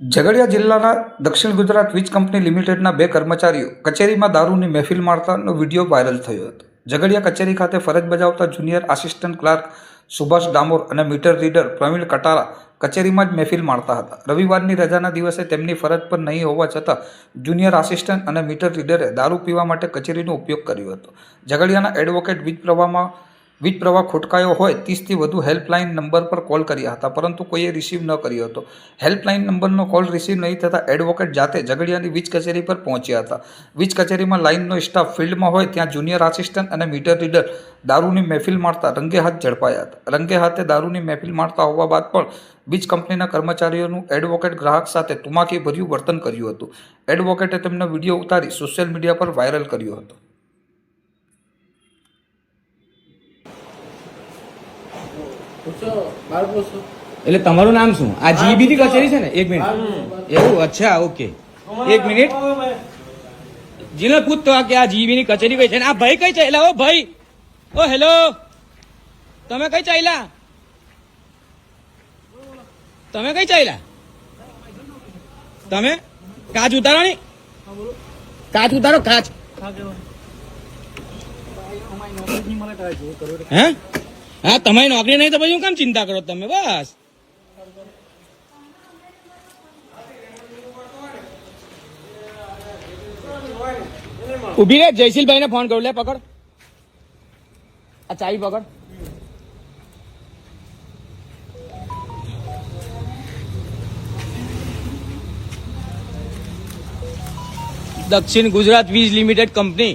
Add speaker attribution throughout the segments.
Speaker 1: ઝઘડિયા જિલ્લાના દક્ષિણ ગુજરાત વીજ કંપની લિમિટેડના બે કર્મચારીઓ કચેરીમાં દારૂની મહેફિલ મારતાનો વીડિયો વાયરલ થયો હતો. ઝઘડિયા કચેરી ખાતે ફરજ બજાવતા junior assistant clerk Subhash Damor અને મીટર રીડર પ્રવીણ કટારા કચેરીમાં જ મહેફિલ માળતા હતા. રવિવારની રજાના દિવસે તેમની ફરજ પર નહીં હોવા છતાં જુનિયર આસિસ્ટન્ટ અને મીટર રીડરે દારૂ પીવા માટે કચેરીનો ઉપયોગ કર્યો હતો. ઝઘડિયાના એડવોકેટ વીજ પ્રવાહમાં વીજ પ્રવાહ ખોટકાયો હોય ત્રીસથી વધુ હેલ્પલાઇન નંબર પર કોલ કર્યા હતા, પરંતુ કોઈએ રિસીવ ન કર્યો હતો. હેલ્પલાઇન નંબરનો કોલ રિસીવ નહીં થતાં એડવોકેટ જાતે ઝઘડિયાની વીજ કચેરી પર પહોંચ્યા હતા. વીજ કચેરીમાં લાઇનનો સ્ટાફ ફિલ્ડમાં હોય ત્યાં જુનિયર આસિસ્ટન્ટ અને મીટર રીડર દારૂની મહેફિલ મારતા રંગે હાથ ઝડપાયા હતા. રંગે હાથે દારૂની મહેફિલ મારતા હોવા બાદ પણ વીજ કંપનીના કર્મચારીઓનું એડવોકેટ ગ્રાહક સાથે તુમાકી ભર્યું વર્તન કર્યું હતું. એડવોકેટે તેમનો વીડિયો ઉતારી સોશિયલ મીડિયા પર વાયરલ કર્યો હતો.
Speaker 2: એટલે તમારું નામ શું? આ જીબી ની કચેરી છે ને? એક મિનિટ. એવું? અચ્છા ઓકે. એક મિનિટ. જીને પૂછતો કે આ જીબી ની કચેરી કઈ છે આ ભાઈ કઈ ચાલ્યા? ઓ ભાઈ. ઓ હેલો. તમે કઈ ચાલ્યા? તમે કઈ ચાલ્યા? તમે? કાચ ઉતારો ની કાચ ઉતારો કાચ. હે? હા, તમારી નોકરી નહીં તો પછી હું કેમ ચિંતા કરો તમે? બસ. ઊભી રે જયશીલભાઈ ને ફોન કરું. લે, પકડ. આ ચાવી પકડ. દક્ષિણ ગુજરાત વીજ લિમિટેડ કંપની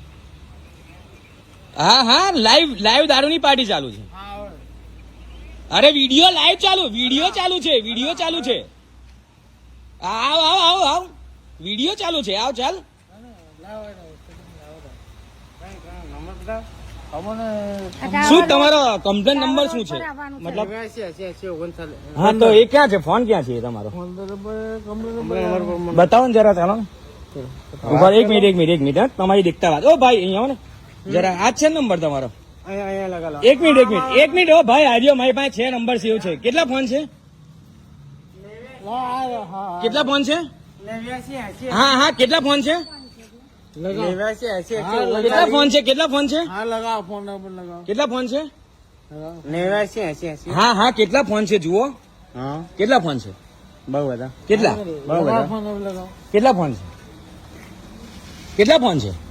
Speaker 2: હા હા લાઈવ લાઈવ દારૂની પાર્ટી ચાલુ છે. અરે વીડિયો લાઈવ ચાલુ વીડિયો ચાલુ છે વીડિયો ચાલુ છે. આવ આવ આવ આવ. વીડિયો ચાલુ છે, આવ, ચાલ. શું તમારો કમ્પ્લેન નંબર શું છે? મતલબ હા, તો એ ક્યાં છે? ફોન ક્યાં છે તમારો? બતાવો ને જરા, ચાલો. એક મિનિટ એક મિનિટ એક મિનિટ તમારી દેખતા વાત. ઓ ભાઈ, અહીંયા ને. જરા આ જ છે ને નંબર તમારો એક મિનિટ એક મિનિટ એક મિનિટ હો ભાઈ આર્યો મારી પાસે છે નંબર સેવ છે કેટલા ફોન છે કેટલા ફોન છે હા હા કેટલા ફોન છે કેટલા ફોન છે કેટલા ફોન છે
Speaker 3: હા લગાવો ફોન નંબર લગાવો
Speaker 2: કેટલા ફોન છે હા હા કેટલા ફોન છે જુઓ
Speaker 3: હા
Speaker 2: કેટલા ફોન છે
Speaker 3: બહુ બધા
Speaker 2: કેટલા
Speaker 3: બહુ બધા ફોન નંબર
Speaker 2: કેટલા ફોન છે કેટલા ફોન છે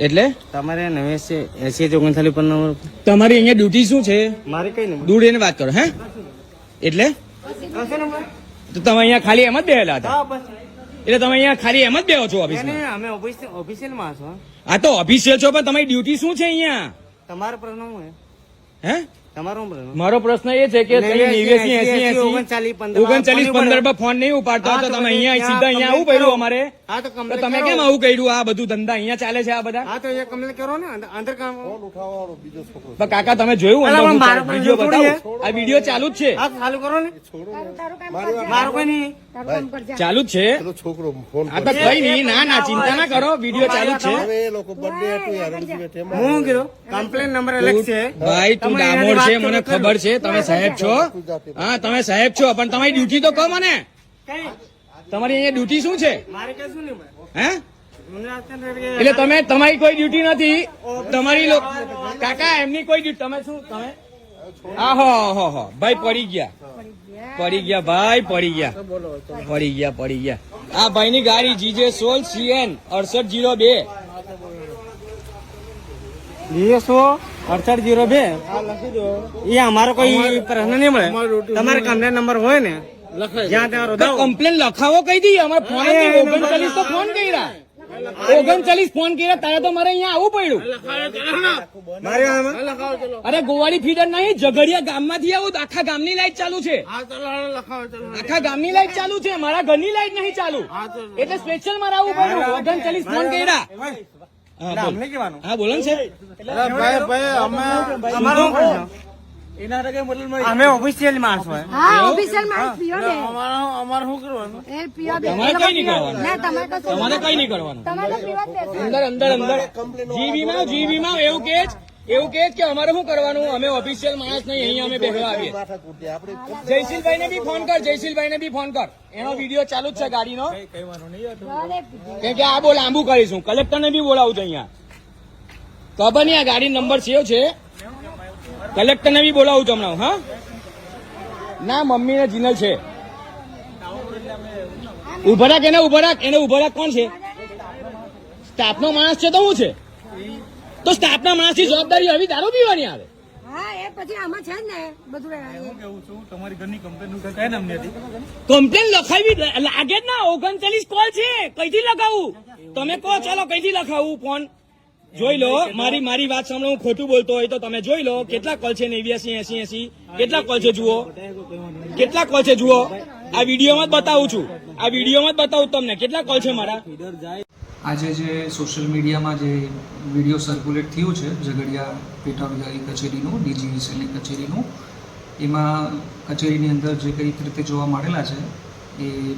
Speaker 2: એટલે?
Speaker 3: તમારે નવેસી એસી ઓગણચાલીસ પર નંબર
Speaker 2: તમારી અહીંયા ડ્યુટી શું છે?
Speaker 3: મારે કઈ નહીં
Speaker 2: દૂર એને વાત કરો હે? એટલે? તો તમે અહીંયા ખાલી એમ જ બેહેલા હતા? એટલે તમે અહીંયા ખાલી એમ જ બેહો છો ઓફિસમાં
Speaker 3: અમે ઓફિસિયલમાં છો
Speaker 2: આ તો ઓફિસિયલ છો પણ તમારી ડ્યુટી શું છે અહીંયા?
Speaker 3: તમારા પ્રશ્ન
Speaker 2: હે? મારો પ્રશ્ન એ છે કે તમે
Speaker 3: નેવ્યાસી,
Speaker 2: 89, 80, 80,
Speaker 3: ઓગણચાલીસ, પંદર,
Speaker 2: માં
Speaker 3: ફોન નહીં
Speaker 2: પર ફોન નહીં ઉપાડતા તો તમે અહીંયા સીધા અહીંયા આવું કર્યું અમારે.
Speaker 3: તો
Speaker 2: તમે કેમ આવું કર્યું? આ બધું ધંધા અહીંયા ચાલે છે આ બધા?
Speaker 3: હા તો એ કમ્પ્લેન કરો ને. અંદર-
Speaker 2: પણ કાકા તમે જોયું વીડિયો બતાવો. આ વીડિયો ચાલુ જ છે.
Speaker 3: ચાલુ કરો ને. મારું કોઈ નહીં.
Speaker 2: ચાલુ જ છે?
Speaker 4: છોકરો ફોન
Speaker 2: આ તો કઈ નહીં ના ના ચિંતા ના કરો વીડિયો ચાલુ છે.
Speaker 4: હવે લોકો બર્થડે હતું યાર રણજી બેઠે એમાં
Speaker 3: હું કીધું કમ્પ્લેન નંબર અલગ છે.
Speaker 2: ભાઈ તું ડામોર છે મને ખબર છે તમે સાહેબ છો? હા તમે સાહેબ છો પણ તમારી ડ્યુટી તો કહો મને. તમારી અહીંયા ડ્યુટી શું છે?
Speaker 3: મારે કઈ નહીં
Speaker 2: હે? એટલે તમે તમારી કોઈ ડ્યુટી નથી. તમારી કાકા એમની કોઈ ડ્યુટી તમે શું તમે? આહો હો હો ભાઈ પડી ગયા. પડી ગયા ભાઈ પડી ગયા. પડી ગયા પડી ગયા. આ ભાઈની ગાડી જીજે સોલ સીએન અડસઠ જીરો બે.
Speaker 3: અડસઠ જીરો બે? એ અમારો કોઈ પ્રશ્ન નહીં મળે. તમારે કમ્પ્લેન નંબર હોય ને જ્યાં ત્યાં
Speaker 2: કમ્પ્લેન લખાવો કઈ દઈએ? અમારે ફોન નહીં. તો ફોન કર્યા. ઓગણચાલીસ ફોન કર્યા તારે તો મારે અહીંયા આવવું પડ્યું. અરે ગોવાળી ફીડર નહીં ઝઘડિયા ગામમાંથી આવું તો આખા ગામની લાઈટ ચાલુ છે. આખા ગામની લાઈટ ચાલુ છે મારા ઘરની લાઈટ નહીં ચાલુ. એટલે સ્પેશિયલ મારે આવવું પડ્યું. ઓગણચાલીસ ફોન કર્યા. હા, બોલ. ને છે
Speaker 4: ભાઈ ભાઈ અમે
Speaker 3: અમારો શું મતલબ અમે ઓફિશિયલ માણસ હોય
Speaker 5: હા ઓફિશિયલ માણસ પીઓ ને
Speaker 4: અમારે શું કરવાનું?
Speaker 5: એ પીઓ બે.
Speaker 2: તમારે કઈ નહીં કરવાનું?
Speaker 5: ના તમારે કશું
Speaker 2: તમારે કઈ નહીં કરવાનું?
Speaker 5: તમારે પીવા બેસવાનું.
Speaker 2: અંદર અંદર અંદર. જીબીમાં જીબીમાં એવું કે જ એવું કે કે અમારે શું કરવાનું? અમે ઓફિશિયલ માણસ નહીં અહીંયા અમે બેસવા આવીએ. જયશીલભાઈ ને બી ફોન કર જયશીલભાઈ ને બી ફોન કર. એનો વીડિયો ચાલુ જ છે ગાડીનો. કેમ કે આ બહુ લાંબુ કરીશું. કલેક્ટર ને બી બોલાવું છું અહીંયા. ખબર નહીં આ ગાડી નંબર સેવ છે. કલેક્ટર ને બી બોલાવું છું હમણાં હા? ના મમ્મી ને જીનલ છે. ઊભા રાખ એને ઊભા રાખ એને ઊભા રાખ કોણ છે? સ્ટાફ નો માણસ છે તો શું છે? તો સ્ટાફ ના માણસની જવાબદારી આવી દારૂ પીવાની આવે.
Speaker 5: હા પછી આમાં છે જ ને બધું એ.
Speaker 2: કમ્પ્લેન લખાવી લાગે જ ના ઓગણચાલીસ કોલ છે કઈથી લખાવું? તમે કહો ચાલો કઈથી લખાવું ફોન જોઈ લો મારી મારી વાત સાંભળો હું ખોટું બોલતો હોય તો તમે જોઈ લો કેટલા કોલ છે નેવ્યાસી એસી એસી? કેટલા કોલ છે જુઓ? કેટલા કોલ છે જુઓ? આ વિડીયોમાં જ બતાવું છું. આ વિડીયોમાં જ બતાવું તમને. કેટલા કોલ છે મારા?
Speaker 1: આજે જે સોશિયલ મીડિયામાં જે વીડિયો સર્ક્યુલેટ થયું છે ઝઘડિયા પેટા વિભાગી કચેરીનું ડીજીવીસીની કચેરીનું એમાં કચેરીની અંદર જે કઈ રીતે જોવા મળેલા છે એ